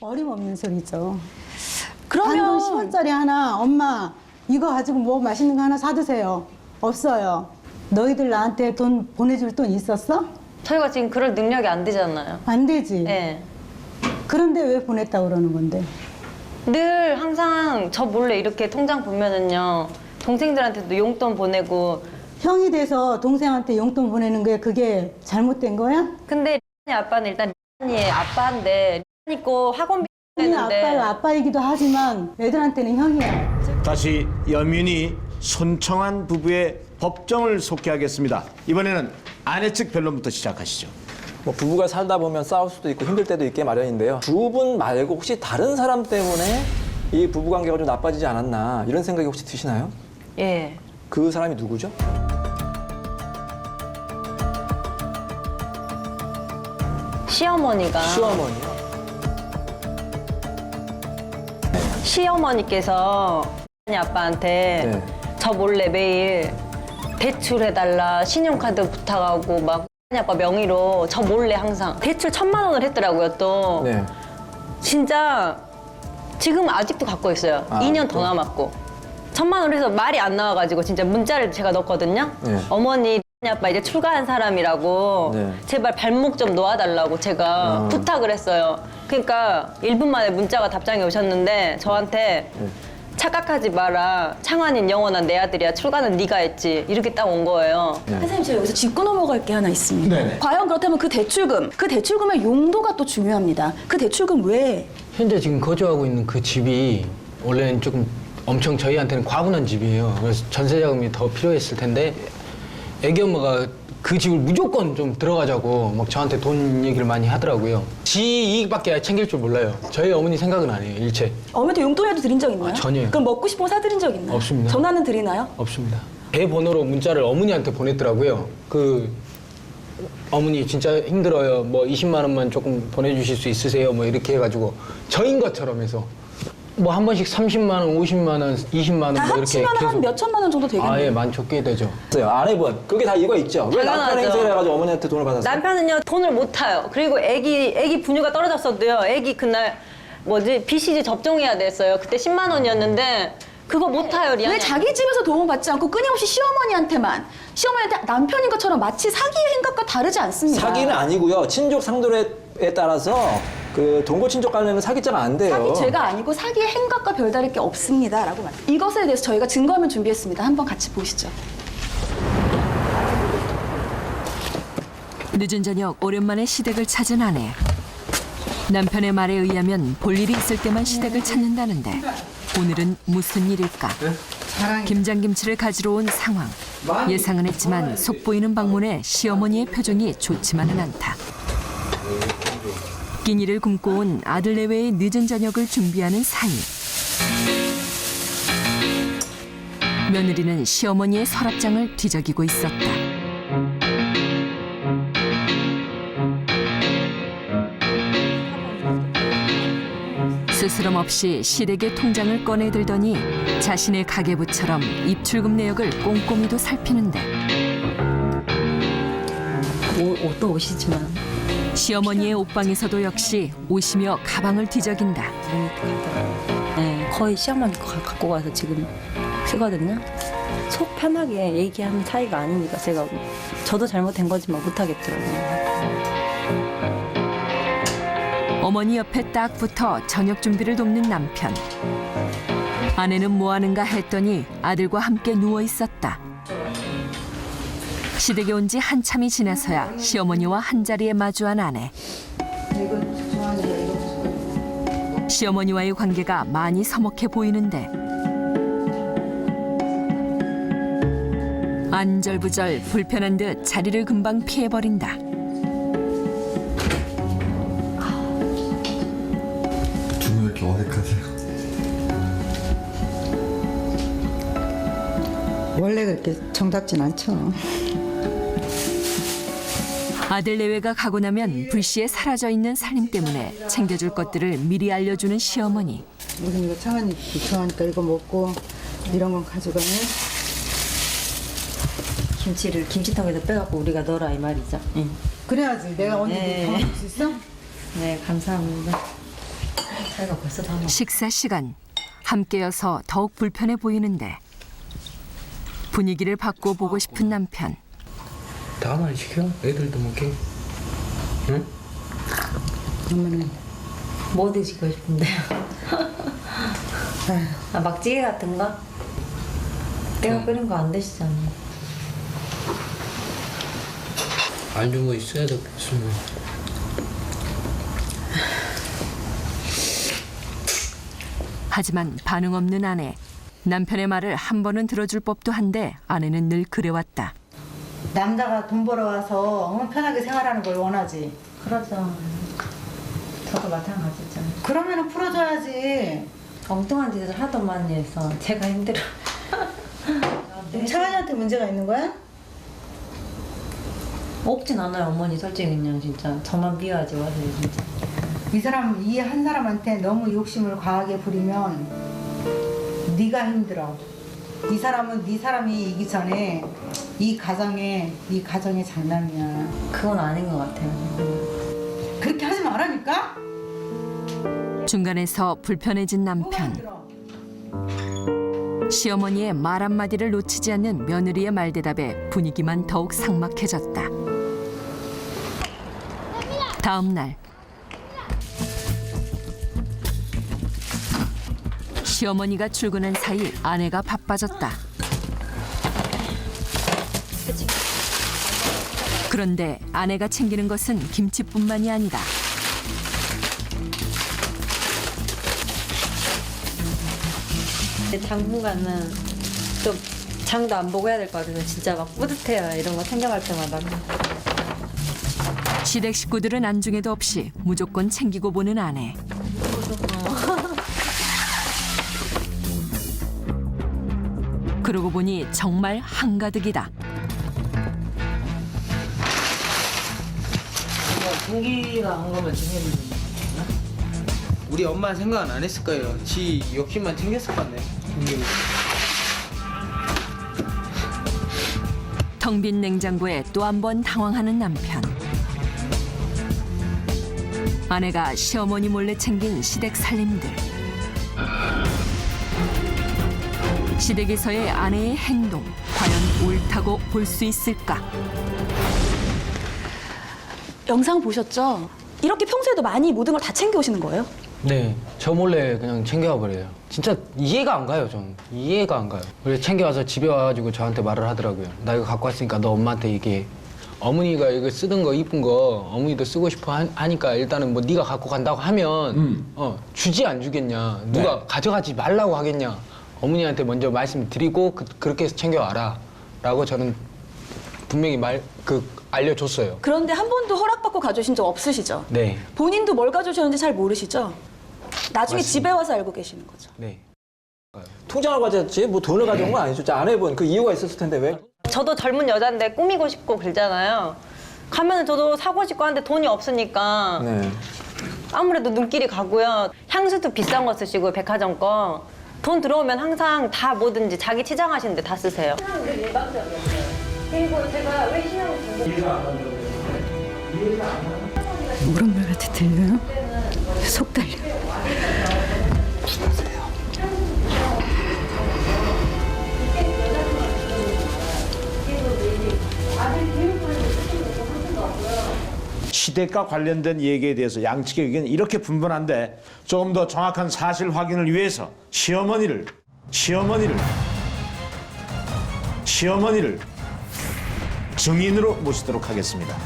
어림없는 소리죠. 그러면 단돈 10원짜리 하나 엄마 이거 가지고 뭐 맛있는 거 하나 사드세요. 없어요. 너희들 나한테 돈 보내줄 돈 있었어? 저희가 지금 그럴 능력이 안 되잖아요. 안 되지. 예. 그런데 왜 보냈다 그러는 건데? 늘 항상 저 몰래 이렇게 통장 보면은요. 동생들한테도 용돈 보내고 형이 돼서 동생한테 용돈 보내는 게 그게 잘못된 거야? 근데 리안이 아빠는 일단 리안이의 아빠인데 있고 학원비 형이 내는데 아빠가 아빠이기도 하지만 애들한테는 형이야. 다시 여민이 손청한 부부의 법정을 속개하겠습니다. 이번에는 아내 측 변론부터 시작하시죠. 뭐 부부가 살다 보면 싸울 수도 있고 힘들 때도 있게 마련인데요. 두 분 말고 혹시 다른 사람 때문에 이 부부 관계가 좀 나빠지지 않았나 이런 생각이 혹시 드시나요? 예. 그 사람이 누구죠? 시어머니가 시어머니요. 시어머니께서 리안이 아빠한테 네. 저 몰래 매일 대출해달라 신용카드 부탁하고 막 리안이 아빠 명의로 저 몰래 항상 대출 천만 원을 했더라고요 또 네. 진짜 지금 아직도 갖고 있어요. 아, 2년 더 또? 남았고. 천만 원을 해서 말이 안 나와가지고 진짜 문자를 제가 넣었거든요. 네. 어머니 리 아빠 이제 출가한 사람이라고 네. 제발 발목 좀 놓아달라고 제가 아. 부탁을 했어요. 그러니까 1분 만에 문자가 답장이 오셨는데 저한테 네. 착각하지 마라. 창환인 영원한 내 아들이야. 출가는 네가 했지. 이렇게 딱 온 거예요. 네. 선생님 제가 여기서 짚고 넘어갈 게 하나 있습니다. 네네. 과연 그렇다면 그 대출금, 그 대출금의 용도가 또 중요합니다. 그 대출금 왜 현재 지금 거주하고 있는 그 집이 원래는 조금 엄청 저희한테는 과분한 집이에요. 그래서 전세 자금이 더 필요했을 텐데 애기 엄마가 그 집을 무조건 좀 들어가자고 막 저한테 돈 얘기를 많이 하더라고요. 지 이익밖에 챙길 줄 몰라요. 저희 어머니 생각은 안 해요. 일체 어머니한테 용돈이라도 드린 적 있나요? 아, 전혀요. 그럼 먹고 싶은 거 사드린 적 있나요? 없습니다. 전화는 드리나요? 없습니다. 제 번호로 문자를 어머니한테 보냈더라고요. 그 어머니 진짜 힘들어요. 뭐 20만 원만 조금 보내주실 수 있으세요? 뭐 이렇게 해가지고 저인 것처럼 해서 뭐 한 번씩 30만 원, 50만 원, 20만 원 다 뭐 이렇게 합치면 한 계속 몇 천만 원 정도 되겠네요. 아예 많죠 꽤 되죠. 있어요. 아내분 그게 다 이거 있죠. 왜 남편 당연하죠. 행세를 해가지고 어머니한테 돈을 받았어요? 남편은요 돈을 못 타요. 그리고 아기 아기 분유가 떨어졌었도요. 아기 그날 뭐지 BCG 접종해야 됐어요. 그때 10만 원이었는데 그거 못 타요 리안이. 왜 자기 집에서 도움 받지 않고 끊임없이 시어머니한테만 시어머니한테 남편인 것처럼 마치 사기 의 행각과 다르지 않습니다. 사기는 아니고요. 친족 상도에 따라서 그 동거 친족 관련은 사기죄가 안 돼요. 사기 죄가 아니고 사기의 행각과 별다를 게 없습니다라고 말. 이것에 대해서 저희가 증거면 준비했습니다. 한번 같이 보시죠. 늦은 저녁 오랜만에 시댁을 찾은 아내. 남편의 말에 의하면 볼 일이 있을 때만 시댁을 찾는다는데 오늘은 무슨 일일까? 김장김치를 가지러 온 상황. 예상은 했지만 속보이는 방문에 시어머니의 표정이 좋지만은 않다. 끼니를 굶고 온 아들 내외의 늦은 저녁을 준비하는 사이. 며느리는 시어머니의 서랍장을 뒤적이고 있었다. 스스럼 없이 시댁의 통장을 꺼내들더니 자신의 가계부처럼 입출금 내역을 꼼꼼히도 살피는데 옷도 옷이지만 시어머니의 옷방에서도 역시 옷이며 가방을 뒤적인다. 네, 거의 시어머니 거 가- 갖고 가서 지금 쓰거든요. 속 편하게 얘기하는 사이가 아니니까 제가 저도 잘못된 거지만 못하겠더라고요. 어머니 옆에 딱 붙어 저녁 준비를 돕는 남편. 아내는 뭐 하는가 했더니 아들과 함께 누워 있었다. 시댁에 온 지 한참이 지나서야 시어머니와 한 자리에 마주한 아내. 시어머니와의 관계가 많이 서먹해 보이는데 안절부절 불편한 듯 자리를 금방 피해버린다. 눈이 왜 이렇게 어색하세요? 원래 그렇게 정답진 않죠. 아들 내외가 가고 나면 불시에 사라져 있는 살림 때문에 챙겨줄 것들을 미리 알려주는 시어머니. 무슨 이거 창환이 좋아하니까 이거 먹고 이런 건 가져가네. 김치를 김치통에서 빼갖고 우리가 넣어라 이 말이죠. 응. 그래야지 내가 언니 네. 더 먹을 수 있어? 네, 감사합니다. 차이가 벌써 다 나. 식사 시간 함께여서 더욱 불편해 보이는데 분위기를 바꿔 보고 싶은 남편. 다만 시켜? 애들도 먹게. 응? 그러면은 뭐 드시고 싶은데요? 아, 막찌개 같은 거? 내가 끓인 거 안 드시잖아. 안주 뭐 있어야 되겠으면. 하지만 반응 없는 아내. 남편의 말을 한 번은 들어줄 법도 한데 아내는 늘 그래왔다. 남자가 돈 벌어와서 어, 편하게 생활하는 걸 원하지. 그러죠. 저도 마찬가지죠. 그러면은 풀어줘야지. 엉뚱한 짓을 하도 많이 해서 제가 힘들어. 차은이한테 문제가 있는 거야? 없진 않아요, 어머니. 솔직히 그냥 진짜 저만 미워하지 마세요, 진짜. 이 사람 이 한 사람한테 너무 욕심을 과하게 부리면 네가 힘들어. 이 사람은 네 사람이 이기 전에 이 가정에 이 가정의 장남이야. 그건 아닌 것 같아요. 그렇게 하지 말라니까. 중간에서 불편해진 남편. 시어머니의 말 한마디를 놓치지 않는 며느리의 말대답에 분위기만 더욱 삭막해졌다. 다음 날 시어머니가 출근한 사이 아내가 바빠졌다. 그런데 아내가 챙기는 것은 김치뿐만이 아니다. 당분간은 또 장도 안 보고 해야 될 것 같아서 진짜 막 뿌듯해요. 이런 거 챙겨갈 때마다. 시댁 식구들은 안중에도 없이 무조건 챙기고 보는 아내. 그러고 보니 정말 한가득이다. 동기가 한 거면 챙겨주는 우리 엄마는 생각은 안 했을 거예요. 지 욕심만 챙겼을 것 같네. 동기. 텅빈 냉장고에 또 한 번 당황하는 남편. 아내가 시어머니 몰래 챙긴 시댁 살림들. 시댁에서의 아내의 행동 과연 옳다고 볼 수 있을까? 영상 보셨죠? 이렇게 평소에도 많이 모든 걸 다 챙겨 오시는 거예요? 네, 저 몰래 그냥 챙겨와 버려요. 진짜 이해가 안 가요, 전. 이해가 안 가요. 그래서 챙겨와서 집에 와가지고 저한테 말을 하더라고요. 나 이거 갖고 왔으니까 너 엄마한테 얘기해. 어머니가 이거 쓰던 거 이쁜 거 어머니도 쓰고 싶어 하- 하니까 일단은 뭐 네가 갖고 간다고 하면 어 주지 안 주겠냐 누가 가져가지 말라고 하겠냐 어머니한테 먼저 말씀드리고 그, 그렇게 해서 챙겨와라 라고 저는 분명히 말 그 알려줬어요. 그런데 한 번도 허락받고 가져오신 적 없으시죠? 네, 본인도 뭘 가져오셨는지 잘 모르시죠? 나중에 집에 와서 알고 계시는 거죠. 네. 통장을 가졌지 뭐 돈을 가져온 건 아니죠. 안 해본 그 이유가 있었을 텐데 왜? 저도 젊은 여잔데 꾸미고 싶고 그러잖아요. 가면은 저도 사고 싶고 하는데 돈이 없으니까 네. 아무래도 눈길이 가고요. 향수도 비싼 거 쓰시고 백화점 거. 돈 들어오면 항상 다 뭐든지 자기 치장하시는데 다 쓰세요. 물음물 같이 들려요? 속 달려. 시댁과 관련된 얘기에 대해서 양측의 의견이 이렇게 분분한데 조금 더 정확한 사실 확인을 위해서 시어머니를 시어머니를 시어머니를 증인으로 모시도록 하겠습니다.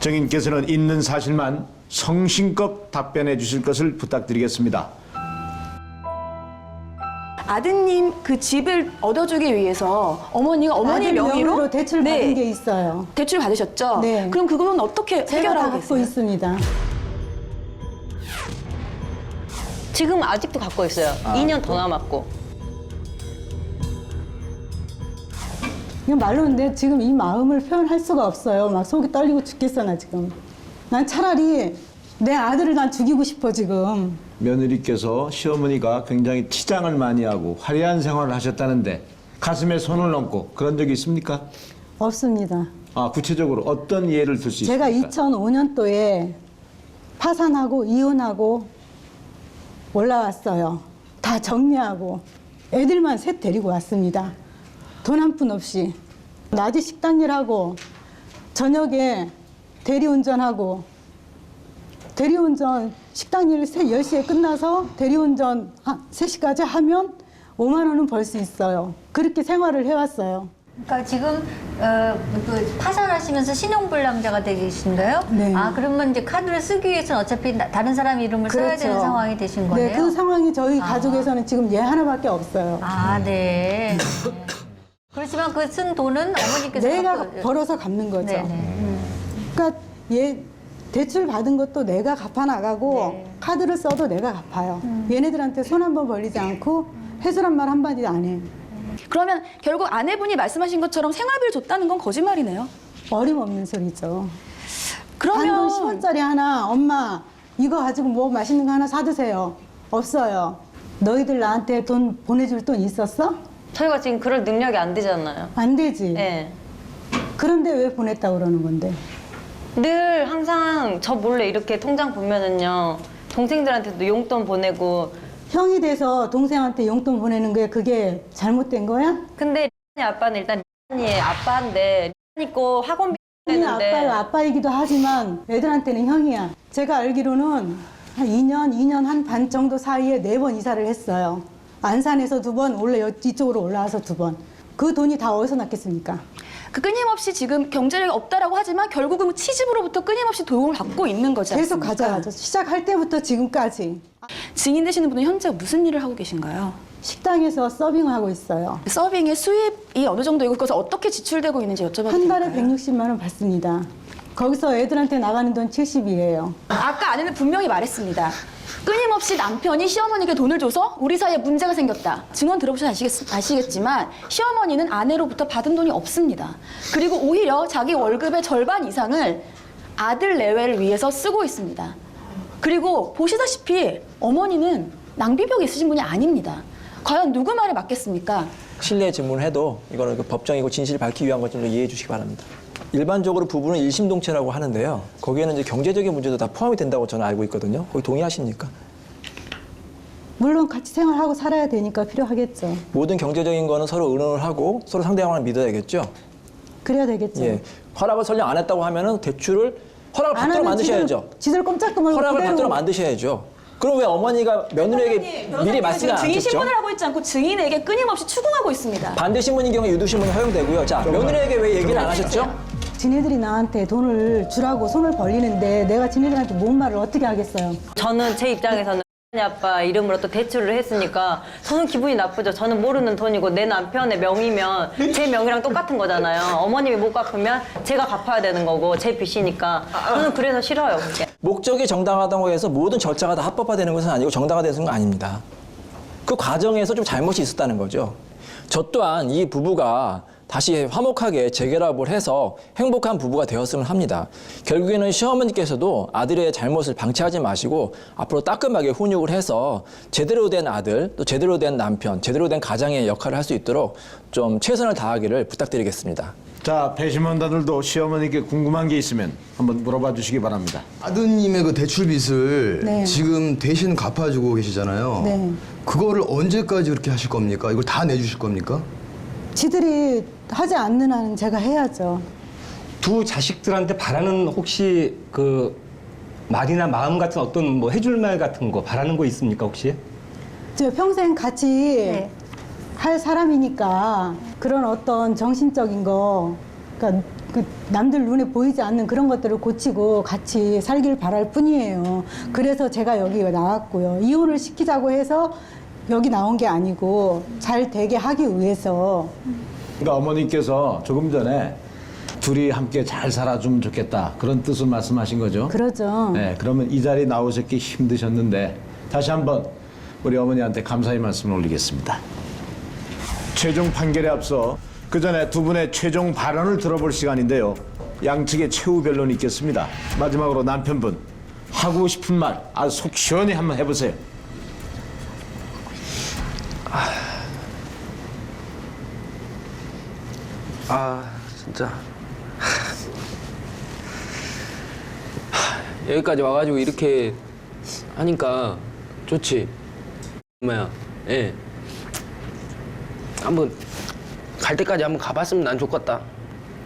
증인께서는 있는 사실만 성심껏 답변해 주실 것을 부탁드리겠습니다. 아드님 그 집을 얻어주기 위해서 어머니가 어머니 아들 명의로, 명의로 대출 받은 네, 게 있어요. 대출 받으셨죠? 네. 그럼 그거는 어떻게 제가 다 해결하고 갖고 계세요? 있습니다. 지금 아직도 갖고 있어요. 2년 더 남았고. 이거 말로 근데 지금 이 마음을 표현할 수가 없어요. 막 속이 떨리고 죽겠어 나 지금. 난 차라리 내 아들을 난 죽이고 싶어 지금. 며느리께서 시어머니가 굉장히 치장을 많이 하고 화려한 생활을 하셨다는데 가슴에 손을 얹고 그런 적이 있습니까? 없습니다. 아 구체적으로 어떤 예를 들 수 제가 있습니까? 2005년도에 파산하고 이혼하고 올라왔어요. 다 정리하고 애들만 셋 데리고 왔습니다. 돈 한 푼 없이 낮에 식당 일하고 저녁에 대리운전하고 대리운전 식당 일 10시에 끝나서 대리운전 한 3시까지 하면 5만 원은 벌 수 있어요. 그렇게 생활을 해왔어요. 그러니까 지금 어, 그 파산하시면서 신용불량자가 되신가요? 네. 아 그러면 이제 카드를 쓰기 위해서는 어차피 나- 다른 사람 이름을 써야 되는 상황이 되신 거네요. 네, 그 상황이 저희 가족에서는 지금 얘 하나밖에 없어요. 아 네. 그렇지만 그 쓴 돈은 어머니께서 내가 갖고- 벌어서 갚는 거죠. 네네. 음. 그러니까 얘 대출 받은 것도 내가 갚아 나가고 네. 카드를 써도 내가 갚아요. 음. 얘네들한테 손 한 번 벌리지 않고 해수란 말 한마디도 안 해. 그러면 결국 아내분이 말씀하신 것처럼 생활비를 줬다는 건 거짓말이네요. 어림없는 소리죠. 그러면 단돈 10원짜리 하나 엄마 이거 가지고 뭐 맛있는 거 하나 사드세요. 없어요. 너희들 나한테 돈 보내줄 돈 있었어? 저희가 지금 그럴 능력이 안 되잖아요. 안 되지. 예. 그런데 왜 보냈다 그러는 건데? 늘 항상 저 몰래 이렇게 통장 보면은요 동생들한테도 용돈 보내고 형이 돼서 동생한테 용돈 보내는 게 그게 잘못된 거야? 근데 리안이 아빠는 일단 리안이의 아빠인데 리안 있고 학원비 형이 내는데 아빠요 아빠이기도 하지만 애들한테는 형이야. 제가 알기로는 한 2년, 2년 한 반 정도 사이에 네 번 이사를 했어요. 안산에서 두 번, 원래 여- 이쪽으로 올라와서 두 번. 그 돈이 다 어디서 났겠습니까? 그 끊임없이 지금 경제력이 없다라고 하지만 결국은 치집으로부터 끊임없이 도움을 받고 있는 거지 계속 않습니까? 가져가죠. 시작할 때부터 지금까지 증인 되시는 분은 현재 무슨 일을 하고 계신가요? 식당에서 서빙하고 있어요. 서빙의 수입이 어느 정도 이고 그것을 어떻게 지출되고 있는지 여쭤봐도 한 달에 될까요? 160만 원 받습니다. 거기서 애들한테 나가는 돈 70이에요. 아까 아내는 분명히 말했습니다. 끊임없이 남편이 시어머니에게 돈을 줘서 우리 사이에 문제가 생겼다. 증언 들어보셔서 아시겠, 아시겠지만 시어머니는 아내로부터 받은 돈이 없습니다. 그리고 오히려 자기 월급의 절반 이상을 아들 내외를 위해서 쓰고 있습니다. 그리고 보시다시피 어머니는 낭비벽이 있으신 분이 아닙니다. 과연 누구 말에 맞겠습니까? 실내 질문을 해도 이거는 그 법정이고 진실을 밝히기 위한 것좀 이해해 주시기 바랍니다. 일반적으로 부부는 일심동체라고 하는데요. 거기에는 이제 경제적인 문제도 다 포함이 된다고 저는 알고 있거든요. 거기 동의하십니까? 물론 같이 생활하고 살아야 되니까 필요하겠죠. 모든 경제적인 거는 서로 의논을 하고 서로 상대방을 믿어야겠죠. 그래야 되겠죠. 예. 허락을 설령 안 했다고 하면은 대출을 허락을 안 받도록 하면 만드셔야죠. 지들, 지들 꼼짝도 말고 허락을 그대로 받도록 만드셔야죠. 그럼 왜 어머니가 며느리에게 미리 말씀을 안 증인 하셨죠? 신문을 하고 있지 않고 증인에게 끊임없이 추궁하고 있습니다. 반대 신문인 경우에 유두 신문은 허용되고요. 자, 며느리에게 왜 얘기를 안 하셨죠? 지네들이 나한테 돈을 주라고 손을 벌리는데 내가 지네들한테 뭔 말을 어떻게 하겠어요. 저는 제 입장에서는 아빠 이름으로 또 대출을 했으니까 저는 기분이 나쁘죠. 저는 모르는 돈이고 내 남편의 명의면 제 명의랑 똑같은 거잖아요. 어머님이 못 갚으면 제가 갚아야 되는 거고 제 빚이니까 저는 그래서 싫어요. 그게. 목적이 정당하다고 해서 모든 절차가 다 합법화되는 것은 아니고 정당화되는 건 아닙니다. 그 과정에서 좀 잘못이 있었다는 거죠. 저 또한 이 부부가 다시 화목하게 재결합을 해서 행복한 부부가 되었으면 합니다. 결국에는 시어머니께서도 아들의 잘못을 방치하지 마시고 앞으로 따끔하게 훈육을 해서 제대로 된 아들, 또 제대로 된 남편, 제대로 된 가장의 역할을 할 수 있도록 좀 최선을 다하기를 부탁드리겠습니다. 자 배심원다들도 시어머니께 궁금한 게 있으면 한번 물어봐 주시기 바랍니다. 아드님의 그 대출 빚을 네. 지금 대신 갚아주고 계시잖아요. 네. 그거를 언제까지 그렇게 하실 겁니까? 이걸 다 내주실 겁니까? 지들이 하지 않는 한은 제가 해야죠. 두 자식들한테 바라는 혹시 그 말이나 마음 같은 어떤 뭐 해줄 말 같은 거 바라는 거 있습니까 혹시? 저 평생 같이 네. 할 사람이니까 그런 어떤 정신적인 거, 그러니까 그 남들 눈에 보이지 않는 그런 것들을 고치고 같이 살길 바랄 뿐이에요. 그래서 제가 여기 나왔고요. 이혼을 시키자고 해서 여기 나온 게 아니고 잘 되게 하기 위해서 그러니까 어머니께서 조금 전에 둘이 함께 잘 살아주면 좋겠다 그런 뜻을 말씀하신 거죠. 그러죠. 네, 그러면 이 자리 나오셨기 힘드셨는데 다시 한번 우리 어머니한테 감사의 말씀을 올리겠습니다. 최종 판결에 앞서 그 전에 두 분의 최종 발언을 들어볼 시간인데요. 양측의 최후 변론이 있겠습니다. 마지막으로 남편분 하고 싶은 말 아주 속 시원히 한번 해보세요. 아 진짜. 하, 여기까지 와가지고 이렇게 하니까 좋지. 엄마야 예. 한번 갈 때까지 한번 가봤으면 난 좋겠다.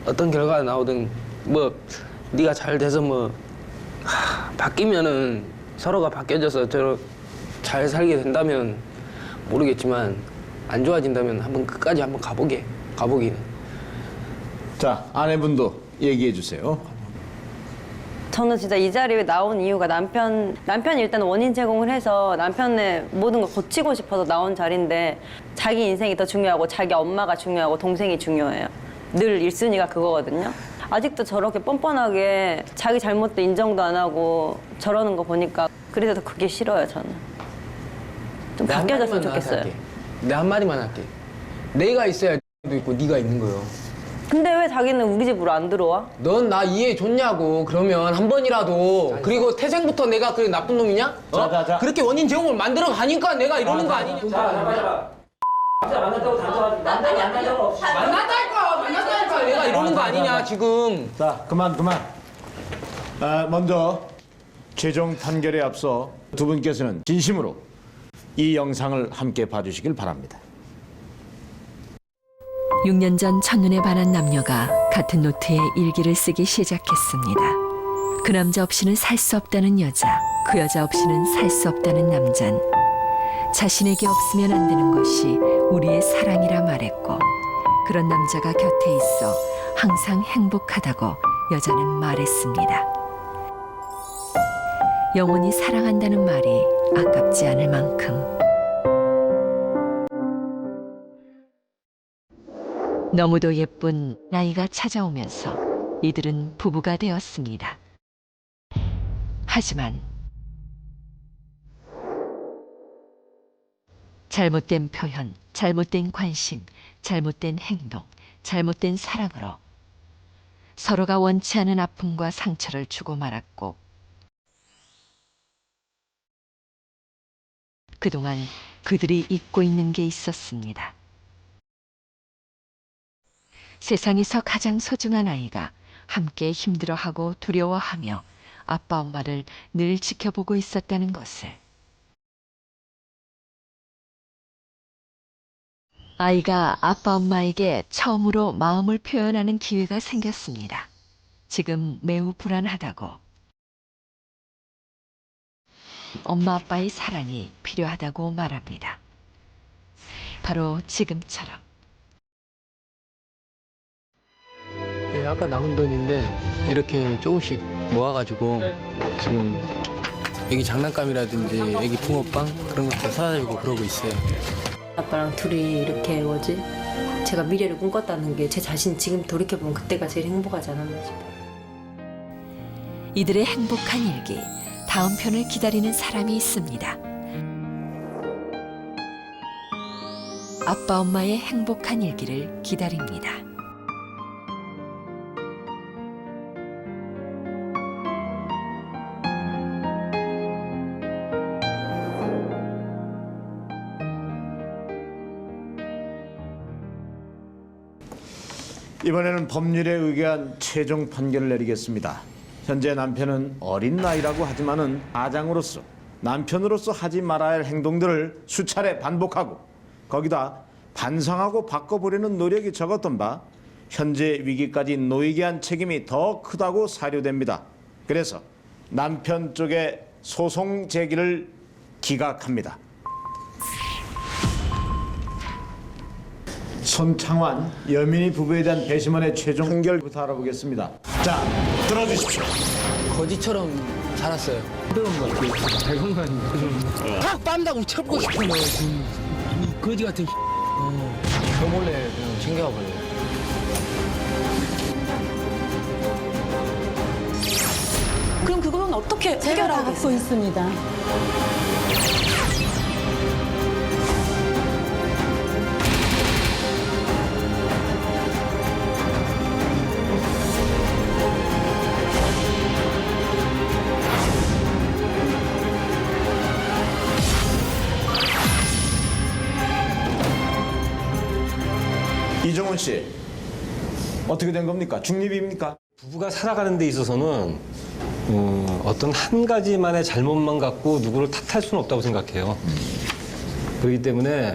어떤 결과가 나오든 뭐 네가 잘 돼서 뭐 하, 바뀌면은 서로가 바뀌어져서 저잘 살게 된다면 모르겠지만 안 좋아진다면 한번 끝까지 한번 가보게 가보기는 자 아내분도 얘기해 주세요. 저는 진짜 이 자리에 나온 이유가 남편 남편이 일단 원인 제공을 해서 남편의 모든 걸 고치고 싶어서 나온 자리인데 자기 인생이 더 중요하고 자기 엄마가 중요하고 동생이 중요해요. 늘 1순위가 그거거든요. 아직도 저렇게 뻔뻔하게 자기 잘못도 인정도 안 하고 저러는 거 보니까 그래서 더 그게 싫어요 저는. 좀내 바뀌어졌으면 좋겠어요. 내 한마디만 할게. 내가 있어야 도 있고 네가 있는 거요. 근데 왜 자기는 우리 집으로 안 들어와? 넌 나 이해해 줬냐고. 그러면 한 번이라도 그리고 태생부터 내가 그 나쁜 놈이냐? 어? 자, 자, 자. 그렇게 원인 제공을 만들어 가니까 내가 이러는 거 아니냐? 만났다니까 만났다니까 내가 이러는 거 아니냐 지금. 자 그만 그만. 아, 먼저 최종 판결에 앞서 두 분께서는 진심으로 이 영상을 함께 봐주시길 바랍니다. 6년 전 첫눈에 반한 남녀가 같은 노트에 일기를 쓰기 시작했습니다. 그 남자 없이는 살 수 없다는 여자, 그 여자 없이는 살 수 없다는 남잔. 자신에게 없으면 안 되는 것이 우리의 사랑이라 말했고, 그런 남자가 곁에 있어 항상 행복하다고 여자는 말했습니다. 영원히 사랑한다는 말이 아깝지 않을 만큼. 너무도 예쁜 나이가 찾아오면서 이들은 부부가 되었습니다. 하지만 잘못된 표현, 잘못된 관심, 잘못된 행동, 잘못된 사랑으로 서로가 원치 않은 아픔과 상처를 주고 말았고 그동안 그들이 잊고 있는 게 있었습니다. 세상에서 가장 소중한 아이가 함께 힘들어하고 두려워하며 아빠 엄마를 늘 지켜보고 있었다는 것을. 아이가 아빠 엄마에게 처음으로 마음을 표현하는 기회가 생겼습니다. 지금 매우 불안하다고. 엄마 아빠의 사랑이 필요하다고 말합니다. 바로 지금처럼. 아까 남은 돈인데 이렇게 조금씩 모아가지고 지금 애기 장난감이라든지 애기 붕어빵 그런 것도 사주고 그러고 있어요. 아빠랑 둘이 이렇게 뭐지? 제가 미래를 꿈꿨다는 게 제 자신 지금 돌이켜보면 그때가 제일 행복하지 않았나 싶어요. 이들의 행복한 일기 다음 편을 기다리는 사람이 있습니다. 아빠 엄마의 행복한 일기를 기다립니다. 이번에는 법률에 의거한 최종 판결을 내리겠습니다. 현재 남편은 어린 나이라고 하지만은 아장으로서 남편으로서 하지 말아야 할 행동들을 수차례 반복하고 거기다 반성하고 바꿔보려는 노력이 적었던 바 현재 위기까지 놓이게 한 책임이 더 크다고 사료됩니다. 그래서 남편 쪽의 소송 제기를 기각합니다. 손창환, 여민이 부부에 대한 배심원의 최종 판결부터 알아보겠습니다. 자, 들어주십시오. 거지처럼 살았어요. 어려운 것 같아요. 백원만 확 빤다고 쳐보고 싶어 뭐. 이 거지 같은 어. 저 몰래 그냥 챙겨가 버려요. 그럼 그건 어떻게 해결하겠어요? 있습니다. 이종훈 씨 어떻게 된 겁니까? 중립입니까? 부부가 살아가는 데 있어서는 음, 어떤 한 가지만의 잘못만 갖고 누구를 탓할 수는 없다고 생각해요. 그렇기 때문에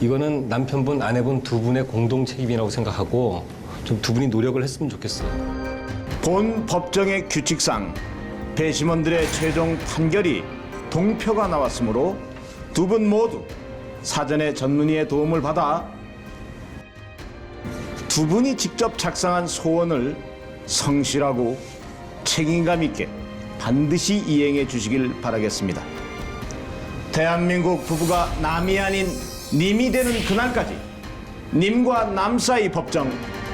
이거는 남편분, 아내분 두 분의 공동 책임이라고 생각하고 좀 두 분이 노력을 했으면 좋겠어요. 본 법정의 규칙상 배심원들의 최종 판결이 동표가 나왔으므로 두 분 모두 사전에 전문의의 도움을 받아 두 분이 직접 작성한 소원을 성실하고 책임감 있게 반드시 이행해 주시길 바라겠습니다. 대한민국 부부가 남이 아닌 님이 되는 그날까지 님과 남 사이 법정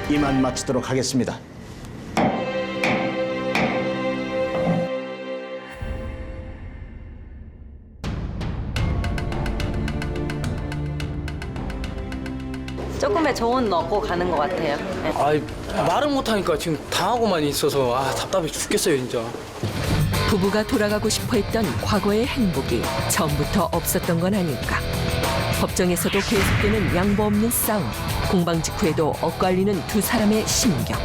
이만 마치도록 하겠습니다. 조금의 조언 넣고 가는 것 같아요. 네. 아이 말을 못하니까 지금 당하고만 있어서 아 답답해 죽겠어요 진짜. 부부가 돌아가고 싶어 했던 과거의 행복이 처음부터 없었던 건 아닐까. 법정에서도 계속되는 양보 없는 싸움, 공방 직후에도 엇갈리는 두 사람의 심경.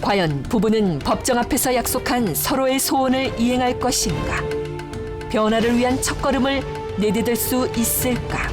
과연 부부는 법정 앞에서 약속한 서로의 소원을 이행할 것인가? 변화를 위한 첫걸음을 내디딜 수 있을까?